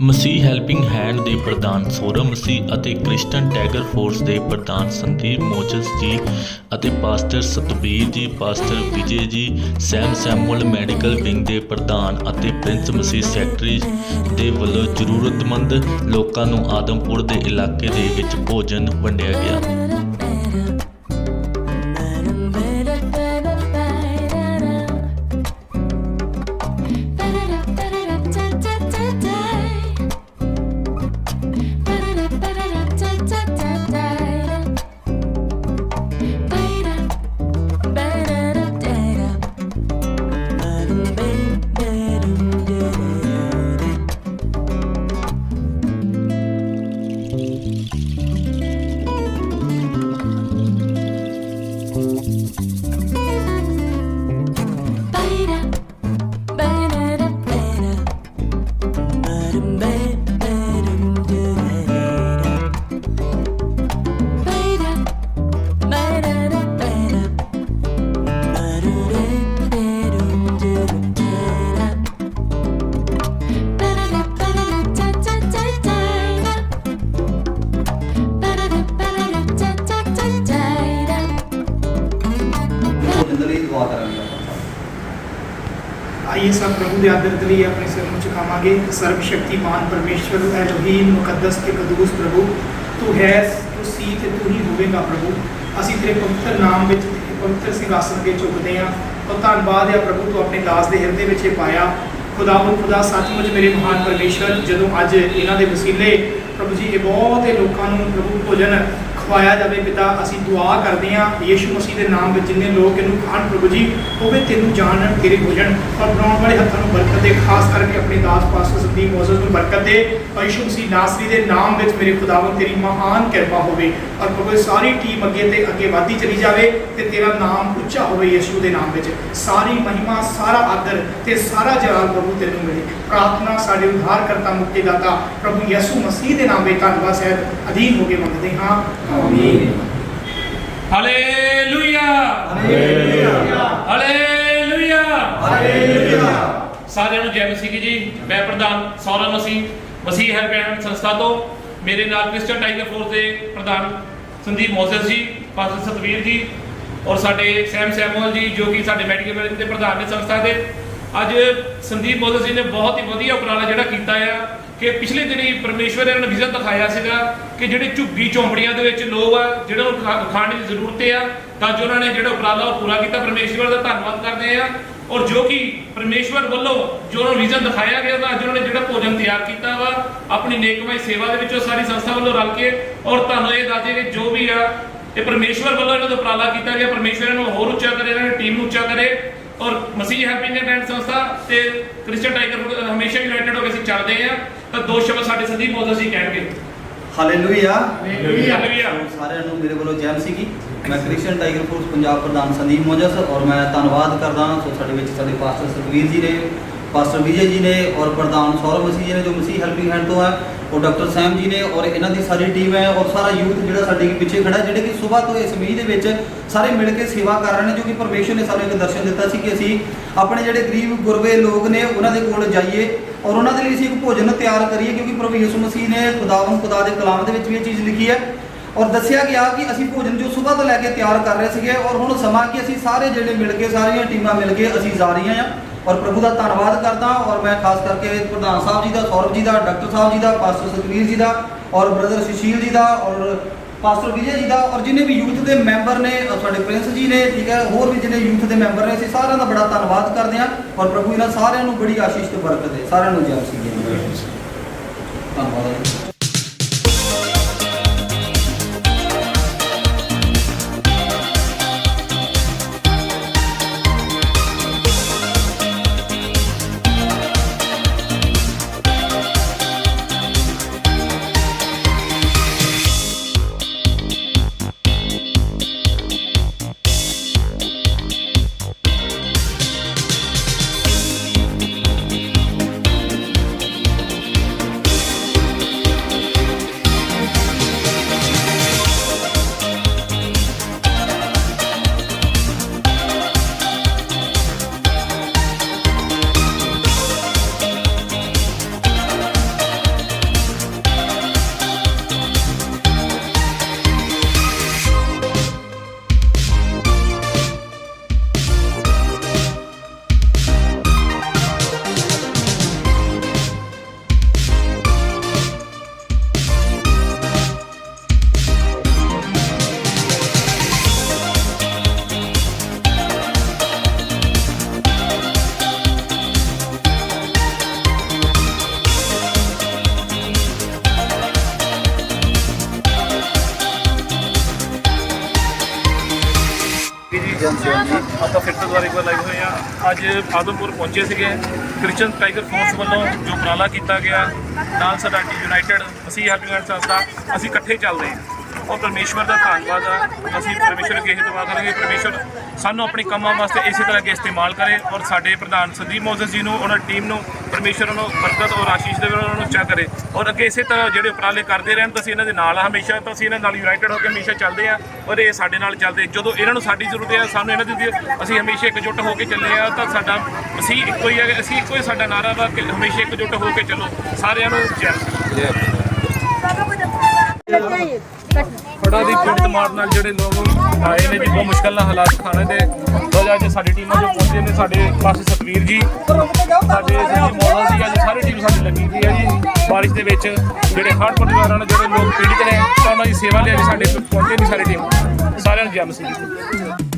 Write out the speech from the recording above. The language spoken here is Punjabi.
ਮਸੀਹ ਹੈਲਪਿੰਗ ਹੈਂਡ ਦੇ ਪ੍ਰਧਾਨ ਸੋਰਮ ਮਸੀਹ ਅਤੇ ਕ੍ਰਿਸਚਨ ਟੈਗਰ ਫੋਰਸ ਦੇ ਪ੍ਰਧਾਨ ਸੰਦੀਪ ਮੋਚਸ ਜੀ ਅਤੇ ਪਾਸਟਰ ਸਤਬੀਰ ਜੀ, ਪਾਸਟਰ ਵਿਜੇ ਜੀ, ਸੈਮ ਸੈਮੂਅਲ ਮੈਡੀਕਲ ਵਿੰਗ ਦੇ ਪ੍ਰਧਾਨ ਅਤੇ ਪ੍ਰਿੰਸ ਮਸੀਹ ਸੈਕਟਰੀ ਦੇ ਵੱਲੋਂ ਜ਼ਰੂਰਤਮੰਦ ਲੋਕਾਂ ਨੂੰ ਆਦਮਪੁਰ ਦੇ ਇਲਾਕੇ ਦੇ ਵਿੱਚ ਭੋਜਨ ਵੰਡਿਆ ਗਿਆ। ਇਹ ਸਭ ਪ੍ਰਭੂ ਦੇ ਆਦਰ ਲਈ ਆਪਣੇ ਸਿਰ ਨੂੰ ਝੁਕਾਵਾਂਗੇ। ਸਰਵ ਸ਼ਕਤੀਮਾਨ ਪਰਮੇਸ਼ਵਰ ਐਲੋਹੀਮ ਮੁਕੱਦਸ ਤੇ ਕਦੂਸ ਪ੍ਰਭੂ। ਤੂੰ ਹੈ, ਤੂੰ ਸੀ ਤੇ ਤੂੰ ਹੀ ਹੋਵੇਂਗਾ ਪ੍ਰਭੂ। ਅਸੀਂ ਤੇਰੇ ਪਵਿੱਤਰ ਨਾਮ ਵਿੱਚ ਤੇਰੇ ਪਵਿੱਤਰ ਸਿੰਘਾਸਨ ਤੇ ਝੁਕਦੇ ਆਂ ਔਰ ਧੰਨਵਾਦ ਆ ਪ੍ਰਭੂ, ਤੂੰ ਆਪਣੇ ਦਾਸ ਦੇ ਹਿਰਦੇ ਵਿੱਚ ਇਹ ਪਾਇਆ। ਨੂੰ ਖੁਦਾ ਸੱਚਮੁੱਚ ਮੇਰੇ ਮਹਾਨ ਪਰਮੇਸ਼ਰ ਜਦੋਂ ਅੱਜ ਇਹਨਾਂ ਦੇ ਵਸੀਲੇ, ਪ੍ਰਭੂ ਜੀ, ਇਹ ਬਹੁਤੇ ਲੋਕਾਂ ਨੂੰ ਪ੍ਰਭੂ ਭੋਜਨ ਖਵਾਇਆ ਜਾਵੇ ਪਿਤਾ, ਅਸੀਂ ਦੁਆ ਕਰਦੇ ਹਾਂ ਯੀਸ਼ੂ ਮਸੀਹ ਦੇ ਨਾਮ ਵਿੱਚ ਜਿੰਨੇ ਲੋਕ ਇਹਨੂੰ ਖਾਣ ਪ੍ਰਭੂ ਜੀ, ਉਹ ਵੀ ਤੈਨੂੰ ਜਾਣਨ ਤੇਰੇ ਭੋਜਨ ਔਰ ਬਣਾਉਣ ਵਾਲੇ ਹੱਥਾਂ ਨੂੰ ਬਰਕਤ ਦੇ, ਖਾਸ ਕਰਕੇ ਆਪਣੇ ਦਾਸ ਪਾਸਟਰ ਸੰਦੀਪ ਮੋਜ਼ਸ ਨੂੰ ਬਰਕਤ ਦੇ ਔਰ ਯੀਸ਼ੂ ਮਸੀਹ ਨਾਸਰੀ ਦੇ ਨਾਮ ਵਿੱਚ ਮੇਰੇ ਖੁਦਾਵੰਦ ਤੇਰੀ ਮਹਾਨ ਕਿਰਪਾ ਹੋਵੇ। ਔਰ ਪ੍ਰਭੂ ਸਾਰੀ ਟੀਮ ਅੱਗੇ ਤੇ ਅੱਗੇ ਵਧਦੀ ਚਲੀ ਜਾਵੇ ਤੇ ਤੇਰਾ ਨਾਮ ਉੱਚਾ ਹੋਵੇ ਯੀਸ਼ੂ ਦੇ ਨਾਮ ਵਿੱਚ। ਸਾਰੀ ਮਹਿਮਾ, ਸਾਰਾ ਆਦਰ ਤੇ ਸਾਰਾ ਜਲਾਲ ਪ੍ਰਭੂ ਤੈਨੂੰ ਮਿਲੇ। ਪ੍ਰਾਰਥਨਾ ਸਾਡੇ ਉਧਾਰ ਕਰਤਾ ਮੁਕਤੀ ਦਾਤਾ ਪ੍ਰਭੂ ਯਿਸੂ ਮਸੀਹ ਦੇ ਨਾਮ ਵਿੱਚ ਧੰਨਵਾਦ ਸਹਿਤ ਅਧੀਨ ਹੋ ਕੇ ਮੰਗਦੇ ਹਾਂ। ਆਮੀਨ। ਹਾਲੇਲੂਇਆ ਹਾਲੇਲੂਇਆ ਸਾਰਿਆਂ ਨੂੰ ਜੈ ਮਸੀਹ ਜੀ। ਮੈਂ ਪ੍ਰਧਾਨ ਸੌਰਵ ਮਸੀਹ ਮਸੀਹ ਹੈਲਪਲਾਈਨ ਸੰਸਥਾ ਤੋਂ। ਮੇਰੇ ਨਾਲ ਕ੍ਰਿਸਚਨ ਟਾਈਗਰ ਫੋਰਸ ਦੇ ਪ੍ਰਧਾਨ ਸੰਦੀਪ ਮੋਸਸ ਜੀ ਪਾਸਟਰ ਸਤਵੀਰ ਜੀ ਔਰ ਸਾਡੇ ਸੈਮ ਸੈਮੂਅਲ ਜੀ ਜੋ ਕਿ ਸਾਡੇ ਮੈਡੀਕਲ ਵਿੰਗ ਦੇ ਪ੍ਰਧਾਨ ਨੇ ਸੰਸਥਾ ਦੇ। ਅੱਜ ਸੰਦੀਪ ਮੋਸਸ ਜੀ ਨੇ ਬਹੁਤ ਹੀ ਵਧੀਆ ਉਪਰਾਲਾ ਜਿਹੜਾ ਕੀਤਾ ਆ। ਕਿ ਪਿਛਲੇ ਦਿਨੀ ਪਰਮੇਸ਼ਵਰ ਨੇ ਇਹਨਾਂ ਵਿਜ਼ਨ ਦਿਖਾਇਆ ਸੀਗਾ ਕਿ ਜਿਹੜੇ ਝੁੱਗੀ ਝੌਂਪੜੀਆਂ ਦੇ ਵਿੱਚ ਲੋਕ ਆ, ਜਿਹੜਾ ਨੂੰ ਖਾ- ਖਾਣ ਦੀ ਜ਼ਰੂਰਤ ਆ, ਤਾਂ ਜੋ ਉਹਨਾਂ ਨੇ ਜਿਹੜਾ ਉਪਰਾਲਾ ਉਹ ਪੂਰਾ ਕੀਤਾ, ਪਰਮੇਸ਼ਵਰ ਦਾ ਧੰਨਵਾਦ ਕਰਦੇ ਆ। ਔਰ ਜੋ ਕਿ ਪਰਮੇਸ਼ਵਰ ਵੱਲੋਂ ਜੋ ਉਹਨਾਂ ਨੂੰ ਵਿਜ਼ਨ ਦਿਖਾਇਆ ਗਿਆ ਤਾਂ ਅੱਜ ਉਹਨਾਂ ਨੇ ਜਿਹੜਾ ਭੋਜਨ ਤਿਆਰ ਕੀਤਾ ਵਾ, ਆਪਣੀ ਨੇਕਮਾਈ ਸੇਵਾ ਦੇ ਵਿੱਚੋਂ ਸਾਰੀ ਸੰਸਥਾ ਵੱਲੋਂ ਰਲ ਕੇ, ਔਰ ਤੁਹਾਨੂੰ ਇਹ ਦੱਸ ਦਈਏ ਕਿ ਜੋ ਵੀ ਆ ਇਹ ਪਰਮੇਸ਼ਵਰ ਵੱਲੋਂ ਇਹਨਾਂ ਦਾ ਉਪਰਾਲਾ ਕੀਤਾ ਗਿਆ, ਪਰਮੇਸ਼ਵਰ ਇਹਨੂੰ ਹੋਰ ਉੱਚਾ ਕਰੇ, ਇਹਨਾਂ ਦੀ ਟੀਮ ਨੂੰ ਉੱਚਾ ਕਰੇ ਔਰ ਮਸੀਹ ਹੈਪਿੰਗ ਐਂਡ ਸੰਸਥਾ ਤੇ ਕ੍ਰਿਸਚੀਅਨ ਟਾਈਗਰ ਹਮੇਸ਼ਾ ਯੂਨਾਈਟਿਡ ਹੋ ਕੇ ਅਸੀਂ ਚੱਲਦੇ ਆ ਤਾਂ ਦੋ ਸ਼ਬਦ ਸਾਡੇ ਸੰਦੀਪ ਮੋਦਸ ਜੀ ਕਹਿਣਗੇ। ਹਾਲੇਲੂਇਆ ਹਾਲੇਲੂਇਆ ਸਾਰਿਆਂ ਨੂੰ ਮੇਰੇ ਵੱਲੋਂ ਜੈ ਜੀ। ਮੈਂ ਕ੍ਰਿਸਚੀਅਨ ਟਾਈਗਰ ਫੋਰਸ ਪੰਜਾਬ ਪ੍ਰਧਾਨ ਸੰਦੀਪ ਮੋਜਸ ਔਰ ਮੈਂ ਧੰਨਵਾਦ ਕਰਦਾ ਹਾਂ। ਸੋ ਸਾਡੇ ਵਿੱਚ ਸਾਡੇ ਪਾਸਟਰ ਸੁਖਵੀਰ ਜੀ ਨੇ ਪਾਸਟਰ ਵਿਜੇ ਜੀ ਨੇ ਔਰ ਪ੍ਰਧਾਨ ਸੌਰਵ ਮਸੀਹ ਜੀ ਨੇ ਜੋ ਮਸੀਹ ਹੈਲਪਿੰਗ ਹੈਂਡ ਤੋਂ ਹੈ। ਉਹ ਡਾਕਟਰ ਸੈਮ ਜੀ ਨੇ ਔਰ ਇਹਨਾਂ ਦੀ ਸਾਰੀ ਟੀਮ ਹੈ ਔਰ ਸਾਰਾ ਯੂਥ ਜਿਹੜਾ ਸਾਡੇ ਪਿੱਛੇ ਖੜਾ ਜਿਹੜੇ ਕਿ ਸਵੇਰ ਤੋਂ ਇਸ ਮੀਂਹ ਦੇ ਵਿੱਚ ਸਾਰੇ ਮਿਲ ਕੇ ਸੇਵਾ ਕਰ ਰਹੇ ਨੇ, ਜੋ ਕਿ ਪਰਮੇਸ਼ਰ ਨੇ ਸਾਨੂੰ ਇੱਕ ਦਰਸ਼ਨ ਦਿੱਤਾ ਸੀ ਕਿ ਅਸੀਂ ਆਪਣੇ ਜਿਹੜੇ ਗਰੀਬ ਗੁਰਬੇ ਲੋਕ ਨੇ, ਉਹਨਾਂ ਦੇ ਕੋਲ ਜਾਈਏ ਔਰ ਉਹਨਾਂ ਦੇ ਲਈ ਅਸੀਂ ਇੱਕ ਭੋਜਨ ਤਿਆਰ ਕਰੀਏ, ਕਿਉਂਕਿ ਪ੍ਰਭੂ ਯਿਸੂ ਮਸੀਹ ਨੇ ਖੁਦਾਵੰਦ, ਖੁਦਾ ਦੇ ਕਲਾਮ ਦੇ ਵਿੱਚ ਵੀ ਇਹ ਚੀਜ਼ ਲਿਖੀ ਹੈ। ਔਰ ਦੱਸਿਆ ਗਿਆ ਕਿ ਅਸੀਂ ਭੋਜਨ ਜੋ ਸਵੇਰ ਤੋਂ ਲੈ ਕੇ ਤਿਆਰ ਕਰ ਰਹੇ ਸੀਗੇ ਔਰ ਹੁਣ ਸਮਾਂ ਕਿ ਅਸੀਂ ਸਾਰੇ ਜਿਹੜੇ ਮਿਲ ਕੇ ਸਾਰੀਆਂ ਟੀਮਾਂ ਮਿਲ ਕੇ ਅਸੀਂ ਜਾ ਰਹੀਆਂ ਆ ਔਰ ਪ੍ਰਭੂ ਦਾ ਧੰਨਵਾਦ ਕਰਦਾ ਔਰ ਮੈਂ ਖਾਸ ਕਰਕੇ ਪ੍ਰਧਾਨ ਸਾਹਿਬ ਜੀ ਦਾ, ਸੌਰਵ ਜੀ ਦਾ, ਡਾਕਟਰ ਸਾਹਿਬ ਜੀ ਦਾ, ਪਾਸਟਰ ਸਤਵੀਰ ਜੀ ਦਾ ਔਰ ਬ੍ਰਦਰ ਸੁਸ਼ੀਲ ਜੀ ਦਾ ਔਰ ਪਾਸਟਰ ਵਿਜੇ ਜੀ ਦਾ ਔਰ ਜਿੰਨੇ ਵੀ ਯੂਥ ਦੇ ਮੈਂਬਰ ਨੇ ਔਰ ਸਾਡੇ ਪ੍ਰਿੰਸ ਜੀ ਨੇ, ਠੀਕ ਹੈ, ਹੋਰ ਵੀ ਜਿਹੜੇ ਯੂਥ ਦੇ ਮੈਂਬਰ ਨੇ, ਅਸੀਂ ਸਾਰਿਆਂ ਦਾ ਬੜਾ ਧੰਨਵਾਦ ਕਰਦੇ ਹਾਂ ਔਰ ਪ੍ਰਭੂ ਇਹਨਾਂ ਸਾਰਿਆਂ ਨੂੰ ਬੜੀ ਆਸ਼ੀਸ਼ ਤੇ ਬਰਕਤ ਦੇ, ਸਾਰਿਆਂ ਨੂੰ ਜੈ ਮਸੀਹ ਧੰਨਵਾਦ। ਆਪਾਂ ਫਿਰ ਤੋਂ ਦੁਬਾਰਾ ਇੱਕ ਵਾਰ ਲਾਈਵ ਹੋਏ ਆ ਅੱਜ ਆਦਮਪੁਰ ਪਹੁੰਚੇ ਸੀਗੇ। ਕ੍ਰਿਸਚਨ ਟਾਈਗਰ ਫੋਰਸ ਵੱਲੋਂ ਜੋ ਉਪਰਾਲਾ ਕੀਤਾ ਗਿਆ, ਨਾਲ ਸਾਡਾ ਯੂਨਾਈਟਿਡ ਅਸੀਂ ਹੈਪੀ ਹੈਂਡ ਸੰਸਥਾ ਅਸੀਂ ਇਕੱਠੇ ਚੱਲਦੇ ਹਾਂ। ਔਰ ਪਰਮੇਸ਼ਵਰ ਦਾ ਧੰਨਵਾਦ ਆ। ਅਸੀਂ ਪਰਮੇਸ਼ਵਰ ਅੱਗੇ ਇਹ ਦੁਆ ਕਰਾਂਗੇ। ਪਰਮੇਸ਼ਵਰ ਸਾਨੂੰ ਆਪਣੇ ਕੰਮਾਂ ਵਾਸਤੇ ਇਸੇ ਤਰ੍ਹਾਂ ਅੱਗੇ ਇਸਤੇਮਾਲ ਕਰੇ ਔਰ ਸਾਡੇ ਪ੍ਰਧਾਨ ਸੰਦੀਪ ਮੋਜ਼ਸ ਜੀ ਨੂੰ, ਉਹਨਾਂ ਟੀਮ ਨੂੰ, ਪਰਮੇਸ਼ਵਰ ਨੂੰ ਬਰਕਤ ਔਰ ਆਸ਼ੀਸ਼ ਦੇਵੇ ਉਹਨਾਂ ਨੂੰ ਉੱਚਾ ਕਰੇ ਔਰ ਅੱਗੇ ਇਸੇ ਤਰ੍ਹਾਂ ਜਿਹੜੇ ਉਪਰਾਲੇ ਕਰਦੇ ਰਹਿਣ, ਤਾਂ ਅਸੀਂ ਇਹਨਾਂ ਦੇ ਨਾਲ ਆ ਹਮੇਸ਼ਾ, ਤਾਂ ਅਸੀਂ ਇਹਨਾਂ ਨਾਲ ਯੂਨਾਈਟਿਡ ਹੋ ਕੇ ਹਮੇਸ਼ਾ ਚੱਲਦੇ ਆ ਔਰ ਇਹ ਸਾਡੇ ਨਾਲ ਚੱਲਦੇ। ਜਦੋਂ ਇਹਨਾਂ ਨੂੰ ਸਾਡੀ ਜ਼ਰੂਰਤ ਹੈ ਸਾਨੂੰ ਇਹਨਾਂ ਦੀ ਅਸੀਂ ਹਮੇਸ਼ਾ ਇਕਜੁੱਟ ਹੋ ਕੇ ਚੱਲੇ ਆ, ਤਾਂ ਸਾਡਾ, ਅਸੀਂ ਇੱਕੋ ਹੀ ਹੈ ਅਸੀਂ ਇੱਕੋ ਹੀ ਸਾਡਾ ਨਾਰਾ ਵਾ ਕਿ ਹਮੇਸ਼ਾ ਇਕਜੁੱਟ ਹੋ ਕੇ ਚੱਲੋ। ਸਾਰਿਆਂ ਨੂੰ ਜੈ। ਫੜਾ ਦੀ ਪੀੜਤ ਮਾਰ ਨਾਲ ਜਿਹੜੇ ਲੋਕ ਆਏ ਨੇ ਜੀ ਬਹੁਤ ਮੁਸ਼ਕਲ ਨਾਲ ਹਾਲਾਤ ਖਾਣੇ ਦੇ। ਬਹੁਤ ਅੱਜ ਸਾਡੀ ਟੀਮਾਂ ਜੋ ਪਹੁੰਚੇ ਨੇ, ਸਾਡੇ ਪਾਸੇ ਸਤਵੀਰ ਜੀ, ਸਾਡੇ ਜਿਹੜੀ ਮੋਹਨ ਸੀ ਅੱਜ ਸਾਰੀ ਟੀਮ ਸਾਡੀ ਲੱਗੀ ਹੋਈ ਹੈ ਜੀ। ਬਾਰਿਸ਼ ਦੇ ਵਿੱਚ ਜਿਹੜੇ ਹਰ ਪਰਿਵਾਰਾਂ ਨਾਲ ਜਿਹੜੇ ਲੋਕ ਪੀੜਤ ਨੇ, ਤਾਂ ਉਹਨਾਂ ਦੀ ਸੇਵਾ ਲਈ ਅੱਜ ਸਾਡੇ ਪਹੁੰਚੇ ਨੇ ਸਾਰੀ ਟੀਮ। ਸਾਰਿਆਂ ਨੂੰ ਜੈ ਮਸੀਹ।